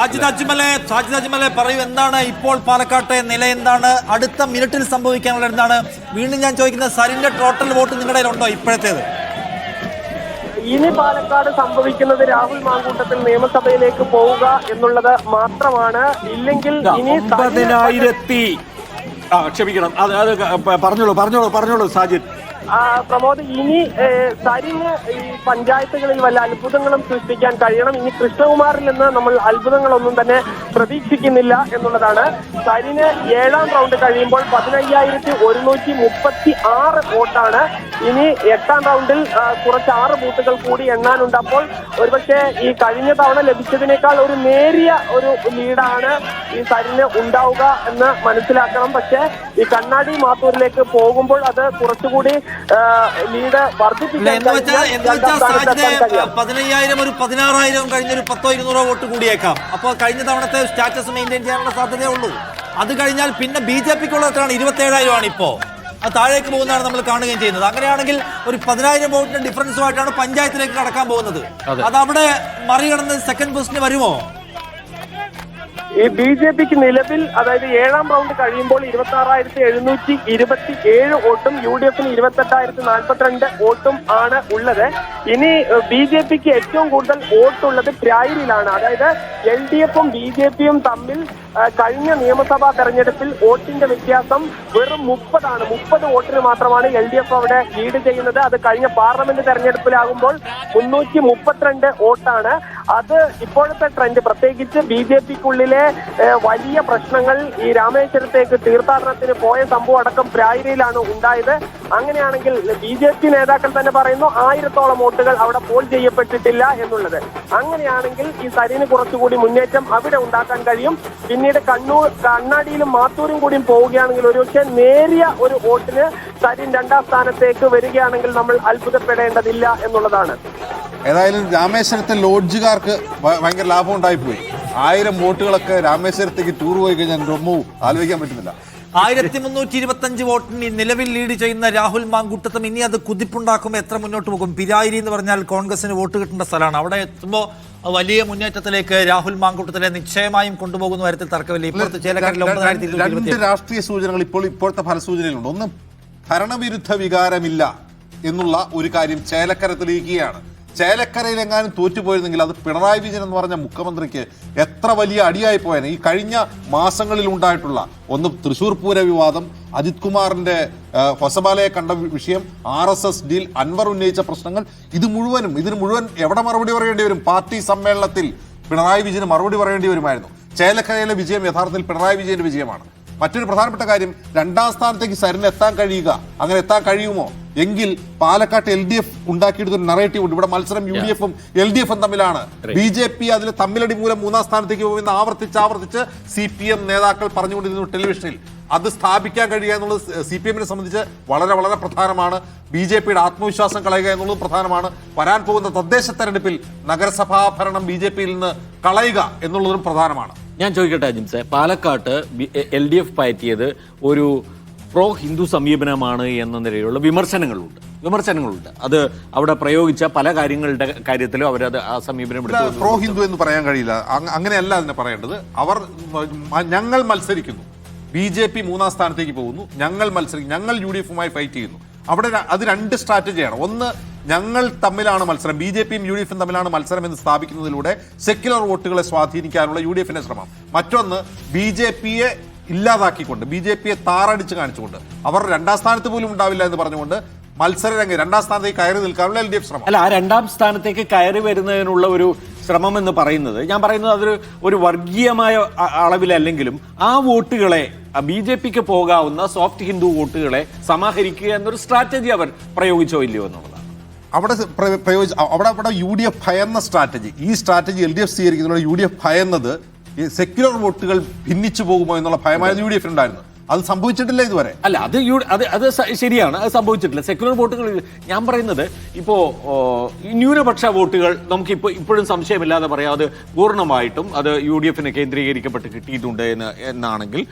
സാജിദ് അജ്മലെ സാജിദ് അജ്മലെ പറയൂ എന്താണ് ഇപ്പോൾ പാലക്കാട്ടെ നില? എന്താണ് അടുത്ത മിനിറ്റിൽ സംഭവിക്കാനുള്ള എന്താണ്? വീണ്ടും ഞാൻ ചോദിക്കുന്നത് സരിന്റെ ടോട്ടൽ വോട്ട് നിങ്ങളുടെ ഉണ്ടോ ഇപ്പോഴത്തേത്? ഇനി പാലക്കാട് സംഭവിക്കുന്നത് രാഹുൽ മാങ്കൂട്ടത്തിൽ നിയമസഭയിലേക്ക് പോവുക എന്നുള്ളത് മാത്രമാണ്. ഇല്ലെങ്കിൽ ഇനി ക്ഷമിക്കണം. അത് അത് പറഞ്ഞോളൂ പറഞ്ഞോളൂ പറഞ്ഞോളൂ സാജിദ്. പ്രമോദ് ഇനി സരിന് ഈ പഞ്ചായത്തുകളിൽ വല്ല അത്ഭുതങ്ങളും സൃഷ്ടിക്കാൻ കഴിയണം. ഇനി കൃഷ്ണകുമാറിൽ നിന്ന് നമ്മൾ അത്ഭുതങ്ങളൊന്നും തന്നെ പ്രതീക്ഷിക്കുന്നില്ല എന്നുള്ളതാണ്. സരിന് ഏഴാം റൗണ്ട് കഴിയുമ്പോൾ പതിനയ്യായിരത്തി ഒരുന്നൂറ്റി മുപ്പത്തി ആറ് വോട്ടാണ്. ഇനി എട്ടാം റൗണ്ടിൽ കുറച്ച് ആറ് ബൂത്തുകൾ കൂടി എണ്ണാനുണ്ടപ്പോൾ ഒരുപക്ഷെ ഈ കഴിഞ്ഞ തവണ ലഭിച്ചതിനേക്കാൾ ഒരു നേരിയ ഒരു ലീഡാണ് ഈ സരിന് ഉണ്ടാവുക എന്ന് മനസ്സിലാക്കണം. പക്ഷേ ഈ കണ്ണാടി മാത്തൂരിലേക്ക് പോകുമ്പോൾ അത് കുറച്ചുകൂടി ലീഡ് വർദ്ധിപ്പിക്കാം വർദ്ധിപ്പിക്കാൻ. പതിനയ്യായിരം ഒരു പതിനാറായിരം കഴിഞ്ഞ ഒരു പത്തോ ഇരുന്നൂറോ വോട്ട് കൂടിയേക്കാം. അപ്പോൾ കഴിഞ്ഞ തവണത്തെ സ്റ്റാറ്റസ് മെയിന്റെയിൻ ചെയ്യാനുള്ള സാധ്യതയേ ഉള്ളൂ. അത് കഴിഞ്ഞാൽ പിന്നെ ബി ജെ പിക്കുള്ള എത്രയാണ് ഇരുപത്തേഴായിരം ആണ് ഇപ്പോൾ അത് താഴേക്ക് പോകുന്നതാണ് നമ്മൾ കാണുകയും ചെയ്യുന്നത്. അങ്ങനെയാണെങ്കിൽ ഒരു പതിനായിരം വോട്ടിന്റെ ഡിഫറൻസുമായിട്ടാണ് പഞ്ചായത്തിലേക്ക് കടക്കാൻ പോകുന്നത്. അത്. അവിടെ മറികടന്ന് സെക്കൻഡ് പൊസിഷന് വരുമോ? ഈ ബി ജെ പിക്ക് നിലവിൽ അതായത് ഏഴാം റൗണ്ട് കഴിയുമ്പോൾ ഇരുപത്തി ആറായിരത്തി എഴുന്നൂറ്റി ഇരുപത്തി ഏഴ് വോട്ടും യു ഡി എഫിന് ഇരുപത്തി എട്ടായിരത്തി നാൽപ്പത്തിരണ്ട് വോട്ടും ആണ് ഉള്ളത്. ഇനി ബി ജെ പിക്ക് ഏറ്റവും കൂടുതൽ വോട്ടുള്ളത് പ്രായരിലാണ് അതായത് എൽ ഡി എഫും ബി ജെ പിയും തമ്മിൽ കഴിഞ്ഞ നിയമസഭാ തെരഞ്ഞെടുപ്പിൽ വോട്ടിന്റെ വ്യത്യാസം വെറും മുപ്പതാണ്. മുപ്പത് വോട്ടിന് മാത്രമാണ് എൽ ഡി എഫ് അവിടെ ലീഡ് ചെയ്യുന്നത്. അത് കഴിഞ്ഞ പാർലമെന്റ് തെരഞ്ഞെടുപ്പിലാകുമ്പോൾ മുന്നൂറ്റി മുപ്പത്തിരണ്ട് വോട്ടാണ്. അത് ഇപ്പോഴത്തെ ട്രെൻഡ് പ്രത്യേകിച്ച് ബി ജെ പിക്കുള്ളിലെ വലിയ പ്രശ്നങ്ങൾ ഈ രാമേശ്വരത്തേക്ക് തീർത്ഥാടനത്തിന് പോയ സംഭവം അടക്കം പ്രായരിയിലാണ് ഉണ്ടായത്. അങ്ങനെയാണെങ്കിൽ ബി ജെ പി നേതാക്കൾ തന്നെ പറയുന്നു ആയിരത്തോളം വോട്ടുകൾ അവിടെ പോൾ ചെയ്യപ്പെട്ടിട്ടില്ല എന്നുള്ളത്. അങ്ങനെയാണെങ്കിൽ ഈ സരിന് കുറച്ചുകൂടി മുന്നേറ്റം അവിടെ ഉണ്ടാക്കാൻ കഴിയും. പിന്നീട് കണ്ണൂർ കണ്ണാടിയിലും മാത്തൂരും കൂടിയും പോവുകയാണെങ്കിൽ ഒരുപക്ഷെ നേരിയ ഒരു വോട്ടിന് സരിൻ രണ്ടാം സ്ഥാനത്തേക്ക് വരികയാണെങ്കിൽ നമ്മൾ അത്ഭുതപ്പെടേണ്ടതില്ല എന്നുള്ളതാണ്. ഏതായാലും രാമേശ്വരത്തെ ലോഡ്ജുകാർക്ക് ഭയങ്കര ലാഭം ഉണ്ടായിപ്പോയി ആയിരം വോട്ടുകളൊക്കെ രാമേശ്വരത്തേക്ക് ടൂർ പോയി കഴിഞ്ഞാൽ റൊമ്മു ആലോചിക്കാൻ പറ്റുന്നില്ല. ആയിരത്തി മുന്നൂറ്റി ഇരുപത്തി അഞ്ച് വോട്ടിന് നിലവിൽ ലീഡ് ചെയ്യുന്ന രാഹുൽ മാങ്കുട്ടത്തും ഇനി അത് കുതിപ്പുണ്ടാക്കുമ്പോൾ എത്ര മുന്നോട്ട് പോകും? പിരായിരി എന്ന് പറഞ്ഞാൽ കോൺഗ്രസിന് വോട്ട് കിട്ടേണ്ട സ്ഥലമാണ്. അവിടെ എത്തുമ്പോൾ വലിയ മുന്നേറ്റത്തിലേക്ക് രാഹുൽ മാങ്കുട്ടത്തിലെ നിശ്ചയമായും കൊണ്ടുപോകുന്ന കാര്യത്തിൽ തർക്കമില്ല. ഇപ്പോഴത്തെ രണ്ട് രാഷ്ട്രീയ സൂചനകൾ ഇപ്പോൾ ഇപ്പോഴത്തെ ഫലസൂചനയിലുണ്ട്. ഒന്ന് ഭരണവിരുദ്ധ വികാരമില്ല എന്നുള്ള ഒരു കാര്യം ചേലക്കര തെളിയിക്കുകയാണ് ചേലക്കരയിൽ എങ്ങാനും തോറ്റുപോയിരുന്നെങ്കിൽ അത് പിണറായി വിജയൻ എന്ന് പറഞ്ഞ മുഖ്യമന്ത്രിക്ക് എത്ര വലിയ അടിയായി പോയേനെ? ഈ കഴിഞ്ഞ മാസങ്ങളിൽ ഉണ്ടായിട്ടുള്ള ഒന്ന് തൃശൂർ പൂര വിവാദം അജിത് കുമാറിന്റെ ഹൊസബാലയെ കണ്ട വിഷയം R S S deal Anwar ഉന്നയിച്ച പ്രശ്നങ്ങൾ ഇത് മുഴുവനും ഇതിന് മുഴുവൻ എവിടെ മറുപടി പറയേണ്ടി വരും? പാർട്ടി സമ്മേളനത്തിൽ പിണറായി വിജയന് മറുപടി പറയേണ്ടി വരുമായിരുന്നു. ചേലക്കരയിലെ വിജയം യഥാർത്ഥത്തിൽ പിണറായി വിജയന്റെ വിജയമാണ്. മറ്റൊരു പ്രധാനപ്പെട്ട കാര്യം രണ്ടാം സ്ഥാനത്തേക്ക് സരിന് എത്താൻ കഴിയുക. അങ്ങനെ എത്താൻ കഴിയുമോ? എങ്കിൽ പാലക്കാട്ട് എൽ ഡി എഫ് ഉണ്ടാക്കിയെടുത്ത ഒരു നറേറ്റീവ് ഉണ്ട്. ഇവിടെ മത്സരം യു ഡി എഫും എൽ ഡി എഫും തമ്മിലാണ്. ബി ജെ പി അതിൽ തമ്മിലടി മൂലം മൂന്നാം സ്ഥാനത്തേക്ക് പോകുമെന്ന് ആവർത്തിച്ച് ആവർത്തിച്ച് സി പി എം നേതാക്കൾ പറഞ്ഞുകൊണ്ടിരുന്നു ടെലിവിഷനിൽ. അത് സ്ഥാപിക്കാൻ കഴിയുക എന്നുള്ളത് സി പി എമ്മിനെ സംബന്ധിച്ച് വളരെ വളരെ പ്രധാനമാണ്. ബി ജെ പിയുടെ ആത്മവിശ്വാസം കളയുക എന്നുള്ളത് പ്രധാനമാണ്. വരാൻ പോകുന്ന തദ്ദേശ തെരഞ്ഞെടുപ്പിൽ നഗരസഭാ ഭരണം ബി ജെ പിയിൽ നിന്ന് കളയുക എന്നുള്ളതും പ്രധാനമാണ്. ഞാൻ ചോദിക്കട്ടെ അജിംസെ പാലക്കാട്ട് എൽ ഡി എഫ് പയറ്റിയത് ഒരു പ്രോ ഹിന്ദു സമീപനമാണ് എന്ന നിലയിലുള്ള വിമർശനങ്ങളുണ്ട്. വിമർശനങ്ങളുണ്ട്. അത് അവിടെ പ്രയോഗിച്ച പല കാര്യങ്ങളുടെ കാര്യത്തിലും അവരത് ആ സമീപനം പ്രോ ഹിന്ദു എന്ന് പറയാൻ കഴിയില്ല. അങ്ങനെയല്ല അതിനെ പറയേണ്ടത്. അവർ ഞങ്ങൾ മത്സരിക്കുന്നു. ബി ജെ പി മൂന്നാം സ്ഥാനത്തേക്ക് പോകുന്നു. ഞങ്ങൾ മത്സരിക്കും ഞങ്ങൾ യു ഡി എഫുമായി ഫൈറ്റ് ചെയ്യുന്നു. അവിടെ അത് രണ്ട് സ്ട്രാറ്റജിയാണ് ഒന്ന് ഞങ്ങൾ തമ്മിലാണ് മത്സരം. ബി ജെ പിയും യു ഡി എഫും തമ്മിലാണ് മത്സരം എന്ന് സ്ഥാപിക്കുന്നതിലൂടെ സെക്യുലർ വോട്ടുകളെ സ്വാധീനിക്കാനുള്ള യു ഡി എഫിന്റെ ശ്രമം. മറ്റൊന്ന് ബി ജെ പിയെ ഇല്ലാതാക്കിക്കൊണ്ട് ബി ജെ പിയെ താറടിച്ച് കാണിച്ചുകൊണ്ട്. അവർ രണ്ടാം സ്ഥാനത്ത് പോലും ഉണ്ടാവില്ല എന്ന് പറഞ്ഞുകൊണ്ട് മത്സരരംഗം രണ്ടാം സ്ഥാനത്തേക്ക് കയറി നിൽക്കാനുള്ള എൽ ഡി എഫ് ശ്രമം. അല്ല ആ രണ്ടാം സ്ഥാനത്തേക്ക് കയറി വരുന്നതിനുള്ള ഒരു ശ്രമം എന്ന് പറയുന്നത് ഞാൻ പറയുന്നത് അതൊരു ഒരു വർഗീയമായ അളവിലല്ലെങ്കിലും ആ വോട്ടുകളെ ബി ജെ പിക്ക് പോകാവുന്ന സോഫ്റ്റ് ഹിന്ദു വോട്ടുകളെ സമാഹരിക്കുക എന്നൊരു സ്ട്രാറ്റജി അവർ പ്രയോഗിച്ചോ ഇല്ലയോ എന്നുള്ളതാണ് അവിടെ പ്രയോജി അവിടെ അവിടെ യു ഡി എഫ് ഭയന്ന സ്ട്രാറ്റജി ഈ സ്ട്രാറ്റജി എൽ ഡി എഫ് സ്വീകരിക്കുന്നതോടെ യു ഡി എഫ് ഭയന്നത് ഈ സെക്യുലർ വോട്ടുകൾ ഭിന്നിച്ചു പോകുമോ എന്നുള്ള ഭയമായിരുന്നു യു ഡി എഫിനുണ്ടായിരുന്നു അത് സംഭവിച്ചിട്ടില്ല ഇതുവരെ. അല്ല അത് യു- അത് അത് ശരിയാണ്. അത് സംഭവിച്ചിട്ടില്ല. സെക്യുലർ വോട്ടുകൾ ഞാൻ പറയുന്നത് ഇപ്പോ ഈ ന്യൂനപക്ഷ വോട്ടുകൾ നമുക്ക് ഇപ്പോൾ ഇപ്പോഴും സംശയമില്ലാതെ പറയാം. അത് പൂർണമായിട്ടും അത് യു ഡി എഫിന് കേന്ദ്രീകരിക്കപ്പെട്ട് കിട്ടിയിട്ടുണ്ട് എന്ന് എന്നാണെങ്കിൽ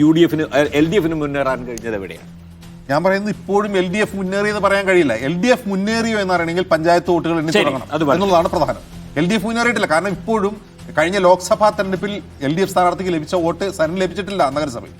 യു ഡി എഫിന് എൽ ഡി എഫിന് മുന്നേറാൻ കഴിഞ്ഞത് എവിടെയാണ്? ഞാൻ പറയുന്നത് ഇപ്പോഴും എൽ ഡി എഫ് മുന്നേറി എന്ന് പറയാൻ കഴിയില്ല. എൽ ഡി എഫ് മുന്നേറിയോ എന്ന് പറയണമെങ്കിൽ പഞ്ചായത്ത് വോട്ടുകൾ എണ്ണി തുടങ്ങണം എന്നുള്ളതാണ് പ്രധാനം. എൽ ഡി എഫ് മുന്നേറിയിട്ടില്ല. കാരണം ഇപ്പോഴും കഴിഞ്ഞ ലോക്സഭാ തെരഞ്ഞെടുപ്പിൽ എൽ ഡി എഫ് സ്ഥാനാർത്ഥിക്ക് ലഭിച്ച വോട്ട് സരൺ ലഭിച്ചിട്ടില്ല നഗരസഭയിൽ